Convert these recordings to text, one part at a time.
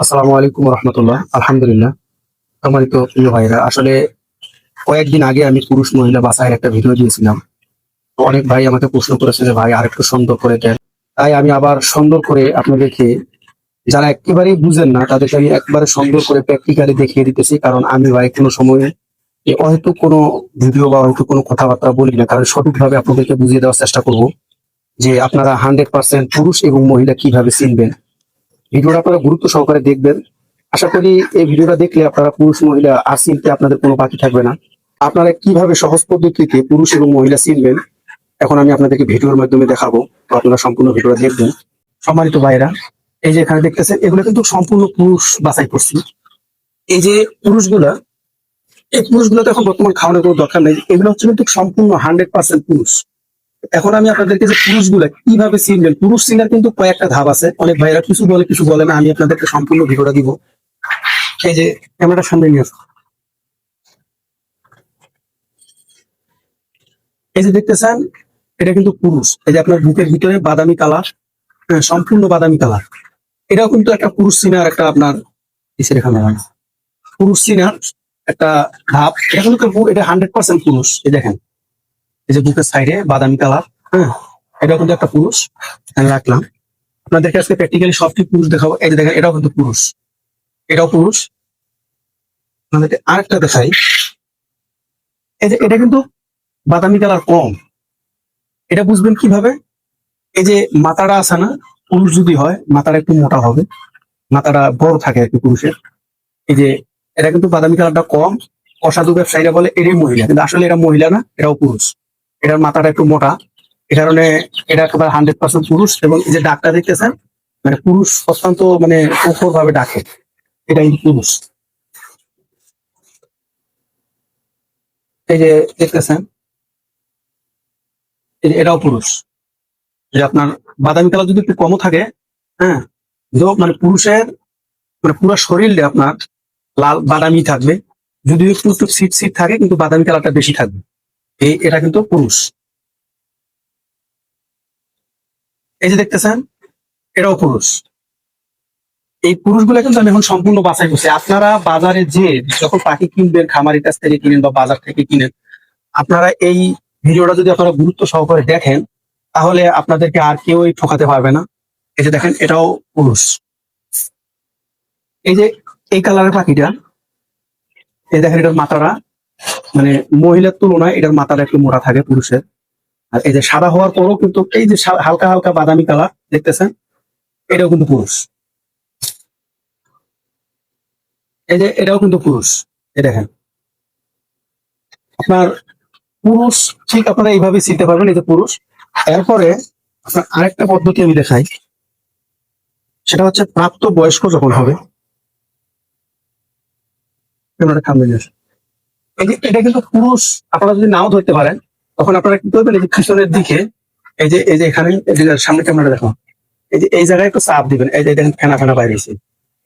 আসসালামু আলাইকুম রহমতুল্লাহ। আলহামদুলিল্লাহ। আমার সম্মানিত প্রিয় ভাইরা, আসলে কয়েকদিন আগে আমি পুরুষ মহিলা বাসায় একটা ভিডিও দিয়েছিলাম। অনেক ভাই আমাকে প্রশ্ন করেছে যে, ভাই আর একটু সুন্দর করে দেন। তাই আমি আবার সুন্দর করে আপনাদেরকে যারা একেবারেই বুঝেন না তাদেরকে আমি একবারে সুন্দর করে প্র্যাকটিক্যালি দেখিয়ে দিতেছি। কারণ আমি ভাই কোনো সময় হয়তো কোনো ভিডিও বা হয়তো কোনো কথাবার্তা বলি না। কারণ সঠিকভাবে আপনাদেরকে বুঝিয়ে দেওয়ার চেষ্টা করব যে, আপনারা হান্ড্রেড পার্সেন্ট পুরুষ এবং মহিলা কীভাবে চিনবেন। ভিডিওটা আপনারা গুরুত্ব সহকারে দেখবেন। আশা করি এই ভিডিওটা দেখলে আপনারা পুরুষ মহিলা আর চিনতে আপনাদের কোনো বাকি থাকবে না। আপনারা কীভাবে সহজ পদ্ধতিতে পুরুষ এবং মহিলা চিনবেন এখন আমি আপনাদেরকে ভিডিওর মাধ্যমে দেখাবো। আপনারা সম্পূর্ণ ভিডিওটা দেখবেন। সম্মানিত ভাইরা এই যে এখানে দেখতেছেন, এগুলো কিন্তু সম্পূর্ণ পুরুষ বাছাই করছি। এই যে পুরুষগুলা, এই পুরুষগুলো তো এখন বর্তমান খাওয়ানোর কোনো দরকার নেই। এগুলো হচ্ছে কিন্তু সম্পূর্ণ হান্ড্রেড পার্সেন্ট পুরুষ। এখন আমি আপনাদেরকে যে পুরুষগুলা কীভাবে চিনবেন পুরুষ চিনার কিন্তু কয়েকটা ধাপ আছে। অনেক ভাইরা কিছু বলে কিছু বলে না, আমি আপনাদেরকে সম্পূর্ণ ভিডিওটা দিব। এই যে ক্যামেরাটা সামনে নিয়ে আসো। এই যে দেখতেছেন এটা কিন্তু পুরুষ। এই যে আপনার বুকের ভিতরে বাদামি কালার সম্পূর্ণ বাদামি কালার। এটাও কিন্তু একটা পুরুষ চিনার একটা আপনার এখানে? পুরুষ চিনার একটা ধাপ। এটা কিন্তু এটা হান্ড্রেড পার্সেন্ট পুরুষ, এই দেখেন। এই যে বুকের সাইডে বাদামি কালার হ্যাঁ? এটা কিন্তু একটা পুরুষ রাখলাম। আপনাদেরকে আজকে প্র্যাকটিক্যালি সবটি পুরুষ দেখাবো। এই যে দেখেন, এটাও কিন্তু পুরুষ। এটাও পুরুষ। আপনাদেরকে আরেকটা দেখাই। এই যে এটা কিন্তু বাদামি কালার কম। এটা বুঝবেন কীভাবে? এই যে মাথাটা আছে না, পুরুষ যদি হয়, মাথাটা একটু মোটা হবে। মাথাটা বড় থাকে আর কি পুরুষের। এই যে এটা কিন্তু বাদামি কালারটা কম। অসাধু ব্যবসায়ীরা বলে এটাই মহিলা, কিন্তু আসলে এটা মহিলা না, এটাও পুরুষ। এটার মাথাটা একটু মোটা। এ কারণে এটা একেবারে হান্ড্রেড পার্সেন্ট পুরুষ এবং যে ডাকটা দেখতেছেন মানে পুরুষ অত্যন্ত মানে প্রখর ভাবে ডাকে। এটা কিন্তু পুরুষ। এই যে দেখতেছেন এটাও পুরুষ। যে আপনার বাদামি কালার যদি একটু কমও থাকে হ্যাঁ যদিও মানে পুরুষের মানে পুরো শরীরে আপনার লাল বাদামি থাকবে, যদিও একটু একটু সিট সিট থাকে, কিন্তু বাদামি কালারটা বেশি থাকবে। এই, এটা কিন্তু পুরুষ। এই যে দেখতেছেন, এটাও পুরুষ। এই পুরুষগুলো কিন্তু আমি এখন সম্পূর্ণ বাছাই করছি। আপনারা বাজারে যে যখন পাখি কিনবেন, খামারের কাছ থেকে কিনেন বা বাজার থেকে কিনেন, আপনারা এই ভিডিওটা যদি আপনারা গুরুত্ব সহকারে দেখেন, তাহলে আপনাদেরকে আর কেউই ঠকাতে পারবে না। এই যে দেখেন, এটাও পুরুষ। এই যে এই কালারের পাখিটা, এই দেখেন এটার মাথাটা। মানে মহিলার তুলনায় এটার মাথাটা একটু মোটা থাকে পুরুষের। আর এই যে সাদা হওয়ার পরও কিন্তু এই যে হালকা হালকা বাদামি কালার, দেখতেছেন? এটাও কিন্তু পুরুষ। এই যে এটাও কিন্তু পুরুষ। এই দেখেন। আপনার পুরুষ, ঠিক আপনারা এইভাবে চিনতে পারবেন এই যে পুরুষ। এরপরে আপনার আরেকটা পদ্ধতি আমি দেখাই। সেটা হচ্ছে প্রাপ্ত বয়স্ক যখন হবে আসুন। এই যে এটা কিন্তু পুরুষ, আপনারা যদি নাও ধরতে পারেন, তখন আপনারা কি করবেন? এই যে দিকে, এই যে এই যে এখানে সামনে ক্যামেরা দেখো। এই যে, এই জায়গায় একটু চাপ দিবেন। এই যে দেখেন ফেনা ফেনা বাইরেছে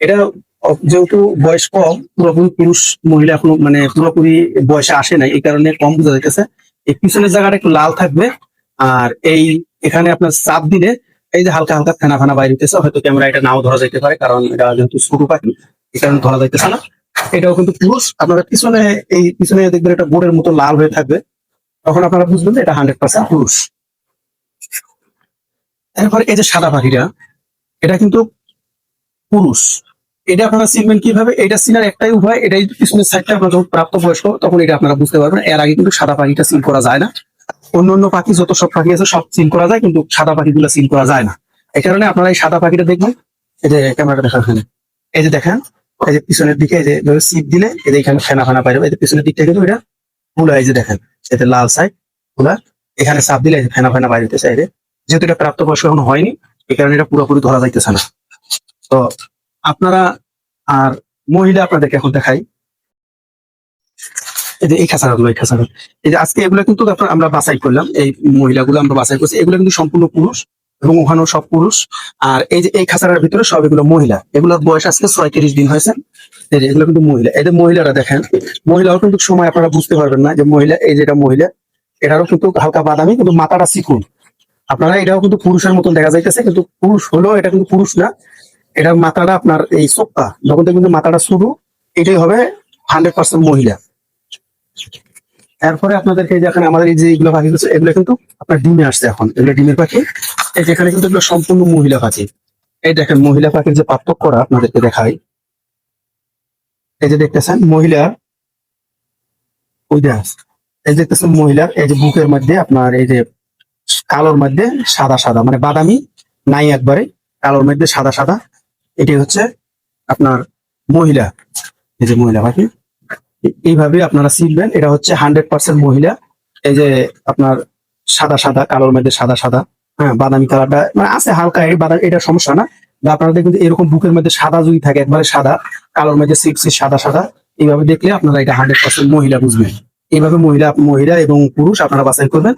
এটা যেহেতু বয়স কম, পুরোপুরি পুরুষ মহিলা এখনও মানে পুরোপুরি বয়সে আসে নাই, এই কারণে কম বোঝা যাইতেছে। এই পিছনের জায়গাটা একটু লাল থাকবে। আর এই, এখানে আপনার চাপ দিলে এই যে হালকা হালকা ফেনা ফেনা বাইরে হয়তো ক্যামেরা এটা নাও ধরা যাইতে পারে, কারণ এটা যেহেতু ছোট পাখি, এই কারণে ধরা যাইতেছে না। এটাও কিন্তু পুরুষ। আপনারা পিছনে, এই পিছনে দেখবেন একটা বোর্ডের মতো লাল হয়ে থাকবে। তখন আপনারা বুঝবেন যে এটা হান্ড্রেড পার্সেন্ট পুরুষ। এরপর এই যে সাদা পাখিটা, এটা কিন্তু পুরুষ। এটা আপনারা চিনবেন কীভাবে? এটা চিনার একটাই উপায় এটাই পিছনের সাইডটা আপনার যখন প্রাপ্ত বয়স্ক তখন এটা আপনারা বুঝতে পারবেন। এর আগে কিন্তু সাদা পাখিটা সিল করা যায় না। অন্য অন্য পাখি, যত সব পাখি আছে, সব সিল করা যায়, কিন্তু সাদা পাখিগুলো সিল করা যায় না। এই কারণে আপনারা এই সাদা পাখিটা দেখবেন। এই যে ক্যামেরাটা দেখা এখানে। এই যে দেখেন এই পিছনের দিকে এই সিপ দিলে যে এখানে ফেনা ফেনা পাইবে এই যে পিছনের দিকটা কিন্তু এটা ফুলা এই যে দেখেন এতে লাল সাইড ফুলা এখানে চাপ দিলে ফেনা ফেনা বাইরে হইতেছে, এই যেহেতু এটা প্রাপ্তবয়স্ক এখনও হয়নি, এই কারণে এটা পুরোপুরি ধরা যাইতেছে না। তো আপনারা আর মহিলা আপনাদেরকে এখন দেখাই। এই যে এই খাঁচাগুলো এই খাঁচাগুলো। এই যে আজকে এগুলো কিন্তু আমরা বাছাই করলাম, এই মহিলাগুলো আমরা বাছাই করছি। এগুলো কিন্তু সম্পূর্ণ পুরুষ। এবং ওখানেও সব পুরুষ। আর এই যে এই খাঁচাটার ভিতরে সব এগুলো মহিলা। এগুলোর বয়স আজকে ছয়ত্রিশ দিন হয়েছে। এই যে এগুলো কিন্তু মহিলা। যে মহিলারা দেখেন, মহিলাও কিন্তু সময় আপনারা বুঝতে পারবেন না যে মহিলা, এই যে এটা মহিলা, এটারও কিন্তু হালকা বাদামি, কিন্তু মাথাটা চিকুন আপনারা এটাও কিন্তু পুরুষের মতন দেখা যাইতেছে, কিন্তু পুরুষ হলেও এটা কিন্তু পুরুষ না। এটার মাথাটা আপনার এই চোখটা যখন যে মাথাটা শুরু, এটাই হবে হান্ড্রেড পার্সেন্ট মহিলা। এরপরে আপনাদেরকে এই যে এখানে আমাদের এই যে এগুলো পাখি এগুলো কিন্তু আপনার ডিমে আসছে এখন। এগুলো ডিমের পাখি। এখানে কিন্তু এগুলো সম্পূর্ণ মহিলা পাখি। এই দেখেন, মহিলা পাখির যে পার্থক্যটা আপনাদেরকে দেখাই। এই যে দেখতেছেন, মহিলা এই যে দেখতেছেন মহিলার, এই যে বুকের মধ্যে আপনার এই যে কালোর মধ্যে সাদা সাদা মানে বাদামি নাই একবারে, কালোর মধ্যে সাদা সাদা। এটি হচ্ছে আপনার মহিলা, এই যে মহিলা পাখি। এইভাবে আপনারা চিনবেন, এটা হচ্ছে হান্ড্রেড পার্সেন্ট মহিলা। এই যে আপনার সাদা সাদা, কালোর মধ্যে সাদা সাদা। হ্যাঁ বাদামি কালারটা মানে আছে হালকা বাদামি, এটা সমস্যা না। আপনারা দেখবেন এরকম বুকের মধ্যে সাদা যদি থাকে, একবারে সাদা, কালোর মধ্যে সিক্সি সাদা সাদা, এইভাবে দেখলে আপনারা এটা হান্ড্রেড পার্সেন্ট মহিলা বুঝবেন। এইভাবে মহিলা মহিলা এবং পুরুষ আপনারা বাছাই করবেন।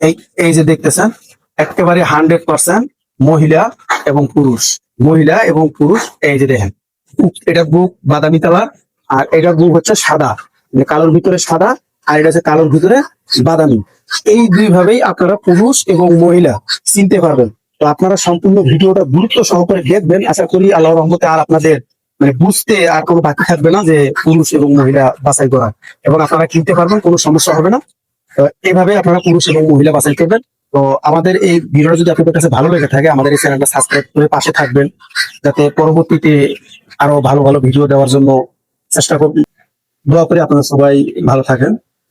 এই এই যে দেখতেছেন, একেবারে হান্ড্রেড পার্সেন্ট মহিলা এবং পুরুষ। মহিলা এবং পুরুষ, এই যে দেখেন, এটা বুক বাদামি কালার, আর এটা বুক হচ্ছে সাদা মানে কালোর ভিতরে সাদা আর এটা হচ্ছে কালোর ভিতরে বাদামি। এই দুই ভাবেই আপনারা পুরুষ এবং মহিলা চিনতে পারবেন। তো আপনারা সম্পূর্ণ ভিডিওটা গুরুত্ব সহকারে দেখবেন। আশা করি আল্লাহ রহমতে আর আপনাদের মানে বুঝতে আর কোনো বাকি থাকবে না যে পুরুষ এবং মহিলা বাছাই করা। এবং আপনারা কিনতে পারবেন, কোনো সমস্যা হবে না। তো এইভাবে আপনারা পুরুষ এবং মহিলা বাছাই করবেন। তো আমাদের এই ভিডিওটা যদি আপনাদের কাছে ভালো লেগে থাকে, আমাদের এই চ্যানেলটা সাবস্ক্রাইব করে পাশে থাকবেন। যাতে পরবর্তীতে আরও ভালো ভালো ভিডিও দেওয়ার জন্য চেষ্টা করবেন দোয়া করে আপনারা সবাই ভালো থাকেন।